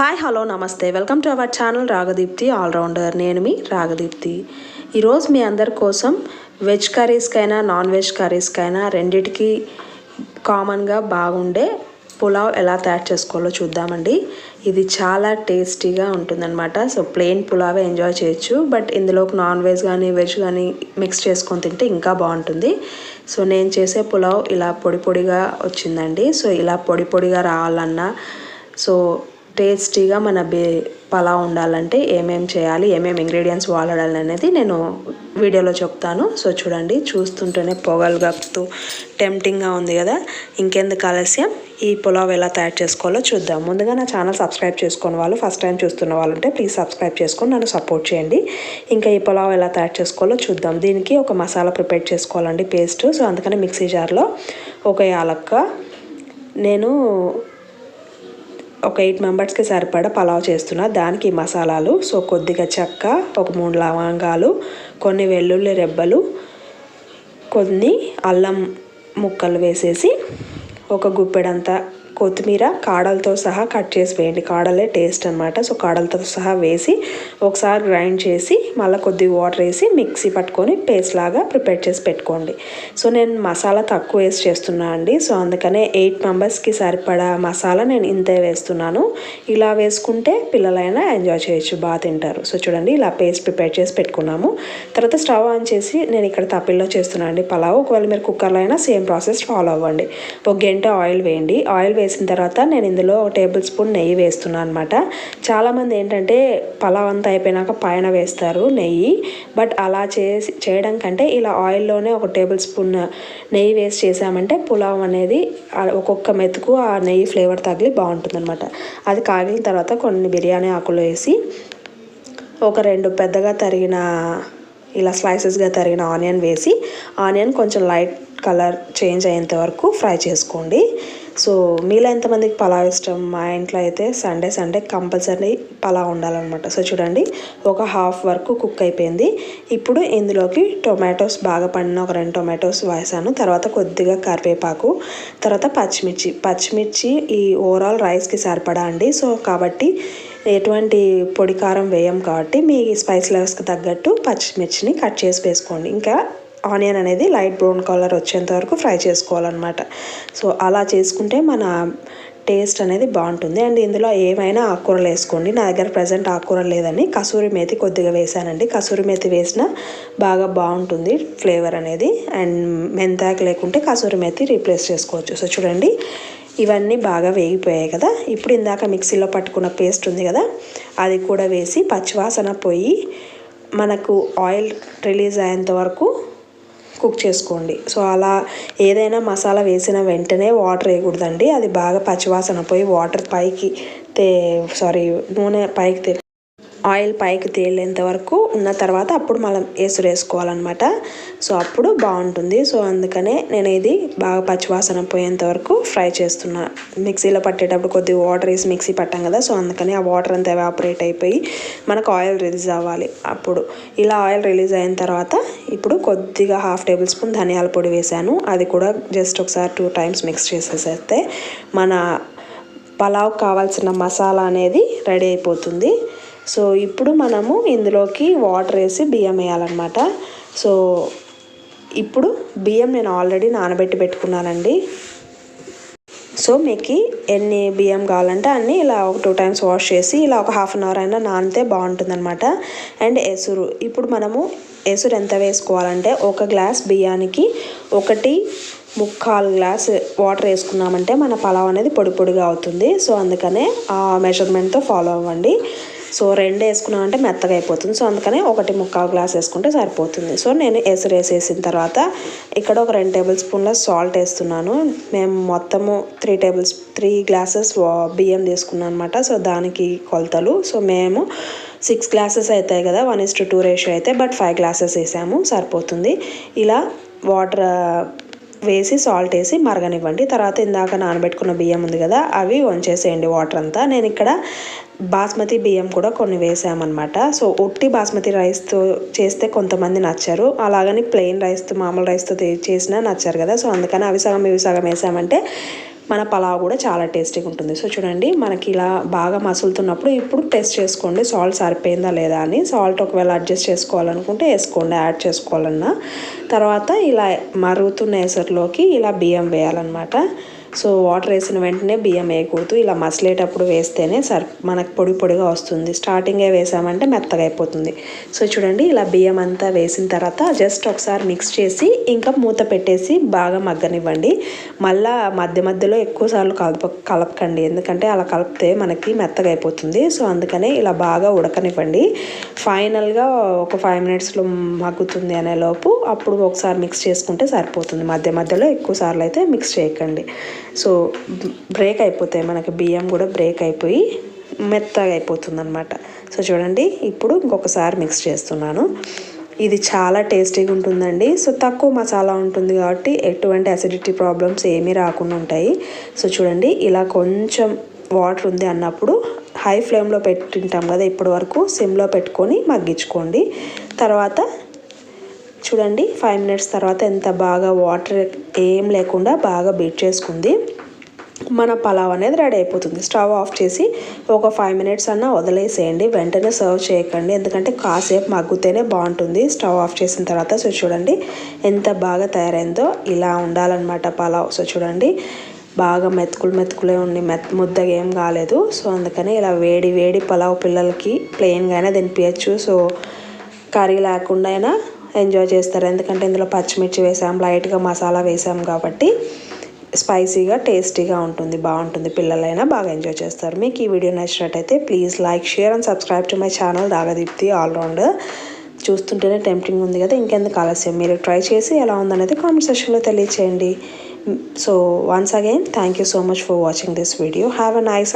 Hi hello నమస్తే welcome to our channel Ragadeepthi allrounder నేను మీ రాగదీప్తి ఈరోజు మీ అందరి కోసం వెజ్ కర్రీస్కైనా నాన్ వెజ్ కర్రీస్కైనా రెండిటికి కామన్గా బాగుండే పులావ్ ఎలా తయారు చేసుకోవాలో చూద్దామండి. ఇది చాలా టేస్టీగా ఉంటుందన్నమాట. సో ప్లెయిన్ పులావే ఎంజాయ్ చేయొచ్చు. బట్ ఇందులో నాన్ వెజ్ కానీ వెజ్ కానీ మిక్స్ చేసుకొని తింటే ఇంకా బాగుంటుంది. సో నేను చేసే పులావ్ ఇలా పొడి పొడిగా వచ్చిందండి. సో ఇలా పొడి పొడిగా రావాలన్నా సో టేస్టీగా మన బే పలావ్ ఉండాలంటే ఏమేం చేయాలి ఏమేమి ఇంగ్రీడియంట్స్ వాడాలి అనేది నేను వీడియోలో చెప్తాను. సో చూడండి చూస్తుంటేనే పొగలు కప్పుతూ టెంప్టింగ్గా ఉంది కదా. ఇంకెందుకు ఆలస్యం? ఈ పులావ్ ఎలా తయారు చేసుకోవాలో చూద్దాం. ముందుగా నా ఛానల్ సబ్స్క్రైబ్ చేసుకున్న వాళ్ళు ఫస్ట్ టైం చూస్తున్న వాళ్ళు ఉంటే ప్లీజ్ సబ్స్క్రైబ్ చేసుకొని నన్ను సపోర్ట్ చేయండి. ఇంకా ఈ పులావ్ ఎలా తయారు చేసుకోవాలో చూద్దాం. దీనికి ఒక మసాలా ప్రిపేర్ చేసుకోవాలండి పేస్ట్. సో అందుకని మిక్సీ జార్లో ఒక యాలక్క. నేను ఒక ఎయిట్ మెంబర్స్కి సరిపడా పలావ్ చేస్తున్నా. దానికి మసాలాలు సో కొద్దిగా చెక్క ఒక మూడు లవంగాలు కొన్ని వెల్లుల్లి రెబ్బలు కొన్ని అల్లం ముక్కలు వేసేసి ఒక గుప్పెడంతా కొత్తిమీర కాడలతో సహా కట్ చేసి వేయండి. కాడలే టేస్ట్ అనమాట సో కాడలతో సహా వేసి ఒకసారి గ్రైండ్ చేసి మళ్ళీ కొద్ది వాటర్ వేసి మిక్సీ పట్టుకొని పేస్ట్ లాగా ప్రిపేర్ చేసి పెట్టుకోండి. సో నేను మసాలా తక్కువ వేసి చేస్తున్నా అండి. సో అందుకనే ఎయిట్ మెంబర్స్కి సరిపడా మసాలా నేను ఇంతే వేస్తున్నాను. ఇలా వేసుకుంటే పిల్లలైనా ఎంజాయ్ చేయొచ్చు బాగా తింటారు. సో చూడండి ఇలా పేస్ట్ ప్రిపేర్ చేసి పెట్టుకున్నాము. తర్వాత స్టవ్ ఆన్ చేసి నేను ఇక్కడ తప్పిల్లో చేస్తున్నాను అండి. పలావ్ ఒకవేళ మీరు కుక్కర్లో అయినా సేమ్ ప్రాసెస్ ఫాలో అవ్వండి. ఒక గంట ఆయిల్ వేయండి. ఆయిల్ వేసి వేసిన తర్వాత నేను ఇందులో ఒక టేబుల్ స్పూన్ నెయ్యి వేస్తున్నాను అనమాట చాలామంది ఏంటంటే పలావ్ అంతా అయిపోయినాక పైన వేస్తారు నెయ్యి. బట్ అలా చేసి చేయడం కంటే ఇలా ఆయిల్లోనే ఒక టేబుల్ స్పూన్ నెయ్యి వేసి చేసామంటే పులావ్ అనేది ఒక్కొక్క మెతుకు ఆ నెయ్యి ఫ్లేవర్ తగిలి బాగుంటుందన్నమాట. అది కాగిన తర్వాత కొన్ని బిర్యానీ ఆకులు వేసి ఒక రెండు పెద్దగా తరిగిన ఇలా స్లైసెస్గా తరిగిన ఆనియన్ వేసి ఆనియన్ కొంచెం లైట్ కలర్ చేంజ్ అయ్యేంత వరకు ఫ్రై చేసుకోండి. సో మీలో ఎంతమందికి పలావ్ ఇష్టం? మా ఇంట్లో అయితే సండే సండే కంపల్సరీ పలావ్ ఉండాలన్నమాట. సో చూడండి ఒక హాఫ్ వరకు కుక్ అయిపోయింది. ఇప్పుడు ఇందులోకి టొమాటోస్ బాగా పండిన ఒక రెండు టొమాటోస్ వేసాను. తర్వాత కొద్దిగా కరివేపాకు తర్వాత పచ్చిమిర్చి. పచ్చిమిర్చి ఈ ఓవరాల్ రైస్కి సరిపడా అండి. సో కాబట్టి ఎటువంటి పొడి కారం వేయం కాబట్టి మీ స్పైస్ లెవెల్స్కి తగ్గట్టు పచ్చిమిర్చిని కట్ చేసి వేసుకోండి. ఇంకా ఆనియన్ అనేది లైట్ బ్రౌన్ కలర్ వచ్చేంత వరకు ఫ్రై చేసుకోవాలన్నమాట. సో అలా చేసుకుంటే మన టేస్ట్ అనేది బాగుంటుంది. అండ్ ఇందులో ఏమైనా ఆకుకూరలు వేసుకోండి. నా దగ్గర ప్రజెంట్ ఆకుకూర లేదని కసూరి మేతి కొద్దిగా వేసానండి. కసూరి మేతి వేసిన బాగా బాగుంటుంది ఫ్లేవర్ అనేది. అండ్ మెంతాకు లేకుంటే కసూరి మేతి రీప్లేస్ చేసుకోవచ్చు. సో చూడండి. ఇవన్నీ బాగా వేగిపోయాయి కదా. ఇప్పుడు ఇందాక మిక్సీలో పట్టుకున్న పేస్ట్ ఉంది కదా. అది కూడా వేసి పచ్చివాసన పోయి మనకు ఆయిల్ రిలీజ్ అయ్యేంత వరకు కుక్ చేసుకోండి. సో అలా ఏదైనా మసాలా వేసిన వెంటనే వాటర్ వేయకూడదండి. అది బాగా పచ్చివాసన పోయి వాటర్ పైకి తే సారీ నూనె పైకి తే ఆయిల్ పైకి తేలేంత వరకు ఉన్న తర్వాత అప్పుడు మనం ఎసురు వేసుకోవాలన్నమాట. సో అప్పుడు బాగుంటుంది. సో అందుకనే నేను ఇది బాగా పచ్చివాసన పోయేంత వరకు ఫ్రై చేస్తున్నా. మిక్సీలో పట్టేటప్పుడు కొద్దిగా వాటర్ వేసి మిక్సీ పట్టాం కదా సో అందుకని ఆ వాటర్ అంతా ఎవాపరేట్ అయిపోయి మనకు ఆయిల్ రిలీజ్ అవ్వాలి అప్పుడు. ఇలా ఆయిల్ రిలీజ్ అయిన తర్వాత ఇప్పుడు కొద్దిగా హాఫ్ టేబుల్ స్పూన్ ధనియాల పొడి వేసాను. అది కూడా జస్ట్ ఒకసారి టూ టైమ్స్ మిక్స్ చేసేసేస్తే మన పలావ్ కావాల్సిన మసాలా అనేది రెడీ అయిపోతుంది. సో ఇప్పుడు మనము ఇందులోకి వాటర్ వేసి బియ్యం వేయాలన్నమాట. సో ఇప్పుడు బియ్యం నేను ఆల్రెడీ నానబెట్టి పెట్టుకున్నానండి. సో మీకు ఎన్ని బియ్యం కావాలంటే అన్నీ ఇలా ఒక టూ టైమ్స్ వాష్ చేసి ఇలా ఒక హాఫ్ అన్ అవర్ అయినా నానితే బాగుంటుందన్నమాట. అండ్ ఎసురు. ఇప్పుడు మనము ఎసురు ఎంత వేసుకోవాలంటే ఒక గ్లాస్ బియ్యానికి ఒకటి ముక్కాలు గ్లాస్ వాటర్ వేసుకున్నామంటే మన పలావ్ అనేది పొడి పొడిగా అవుతుంది. సో అందుకనే ఆ మెజర్మెంట్తో ఫాలో అవ్వండి. సో రెండు వేసుకున్నామంటే మెత్తగా అయిపోతుంది. సో అందుకనే ఒకటి ముక్కాలు గ్లాస్ వేసుకుంటే సరిపోతుంది. సో నేను ఎసురు వేసేసిన తర్వాత ఇక్కడ ఒక రెండు టేబుల్ స్పూన్ల సాల్ట్ వేస్తున్నాను. మేము మొత్తము త్రీ టేబుల్స్ త్రీ గ్లాసెస్ బియ్యం తీసుకున్నాను అనమాట సో దానికి కొలతలు. సో మేము సిక్స్ గ్లాసెస్ అవుతాయి కదా one is to two ratio అయితే బట్ ఫైవ్ గ్లాసెస్ వేసాము. సరిపోతుంది. ఇలా వాటర్ వేసి సాల్ట్ వేసి మరగనివ్వండి. తర్వాత ఇందాక నానబెట్టుకున్న బియ్యం ఉంది కదా అవి వంచేసేయండి వాటర్ అంతా. నేను ఇక్కడ బాస్మతి బియ్యం కూడా కొన్ని వేసామన్నమాట. సో ఒట్టి బాస్మతి రైస్తో చేస్తే కొంతమంది నచ్చారు. అలాగని ప్లెయిన్ రైస్తో మామూలు రైస్తో చేసినా నచ్చారు కదా. సో అందుకని అవి సగం ఇవి సగం వేసామంటే మన పలావ్ కూడా చాలా టేస్టీగా ఉంటుంది. సో చూడండి మనకి ఇలా బాగా మసులుతున్నప్పుడు ఇప్పుడు టెస్ట్ చేసుకోండి. సాల్ట్ సరిపోయిందా లేదా అని. సాల్ట్ ఒకవేళ అడ్జస్ట్ చేసుకోవాలనుకుంటే వేసుకోండి యాడ్ చేసుకోవాలన్నా. తర్వాత ఇలా మరుగుతున్న ఎసరులోకి ఇలా బియ్యం వేయాలన్నమాట. సో వాటర్ వేసిన వెంటనే బియ్యం వేయకూడదు. ఇలా మసలేటప్పుడు వేస్తేనే సర్ మనకు పొడి పొడిగా వస్తుంది. స్టార్టింగే వేసామంటే మెత్తగా అయిపోతుంది. సో చూడండి ఇలా బియ్యం అంతా వేసిన తర్వాత జస్ట్ ఒకసారి మిక్స్ చేసి ఇంకా మూత పెట్టేసి బాగా మగ్గనివ్వండి. మళ్ళా మధ్య మధ్యలో ఎక్కువసార్లు కలప కలపకండి. ఎందుకంటే అలా కలిపితే మనకి మెత్తగా అయిపోతుంది. సో అందుకనే ఇలా బాగా ఉడకనివ్వండి. ఫైనల్గా ఒక ఫైవ్ మినిట్స్లో మగ్గుతుంది అనే లోపు అప్పుడు ఒకసారి మిక్స్ చేసుకుంటే సరిపోతుంది. మధ్య మధ్యలో ఎక్కువ సార్లు అయితే మిక్స్ చేయకండి. సో బ్రేక్ అయిపోతాయి. మనకి బియ్యం కూడా బ్రేక్ అయిపోయి మెత్తగా అయిపోతుంది అనమాట సో చూడండి ఇప్పుడు ఇంకొకసారి మిక్స్ చేస్తున్నాను. ఇది చాలా టేస్టీగా ఉంటుందండి. సో తక్కువ మసాలా ఉంటుంది కాబట్టి ఎటువంటి అసిడిటీ ప్రాబ్లమ్స్ ఏమీ రాకుండా ఉంటాయి. సో చూడండి ఇలా కొంచెం వాటర్ ఉంది అన్నప్పుడు హై ఫ్లేమ్లో పెట్టింటాం కదా ఇప్పటి వరకు సిమ్లో పెట్టుకొని మగ్గించుకోండి. తర్వాత చూడండి ఫైవ్ మినిట్స్ తర్వాత ఎంత బాగా వాటర్ ఏం లేకుండా బాగా బీట్ చేసుకుంది. మన పలావ్ అనేది రెడీ అయిపోతుంది. స్టవ్ ఆఫ్ చేసి ఒక ఫైవ్ మినిట్స్ అన్నా వదిలేసేయండి. వెంటనే సర్వ్ చేయకండి. ఎందుకంటే కాసేపు మగ్గుతేనే బాగుంటుంది. స్టవ్ ఆఫ్ చేసిన తర్వాత సో చూడండి ఎంత బాగా తయారైందో ఇలా ఉండాలన్నమాట పలావ్. సో చూడండి బాగా మెతుకులు మెతుకులే ఉండి మెత్ ముద్దగా ఏం కాలేదు. సో అందుకని ఇలా వేడి వేడి పలావ్ పిల్లలకి ప్లెయిన్గా అయినా తినిపించచ్చు సో కర్రీ లేకుండా అయినా ఎంజాయ్ చేస్తారు. ఎందుకంటే ఇందులో పచ్చిమిర్చి వేసాం లైట్గా మసాలా వేసాం కాబట్టి స్పైసీగా టేస్టీగా ఉంటుంది బాగుంటుంది. పిల్లలైనా బాగా ఎంజాయ్ చేస్తారు. మీకు ఈ వీడియో నచ్చినట్టయితే please like share and subscribe to my channel Ragadeepthi allround చూస్తుంటేనే టెంప్టింగ్ ఉంది కదా ఇంకెందుకు ఆలస్యం? మీరు ట్రై చేసి ఎలా ఉందనేది కామెంట్ సెక్షన్లో తెలియచేయండి. So once again thank you so much for watching this video have a nice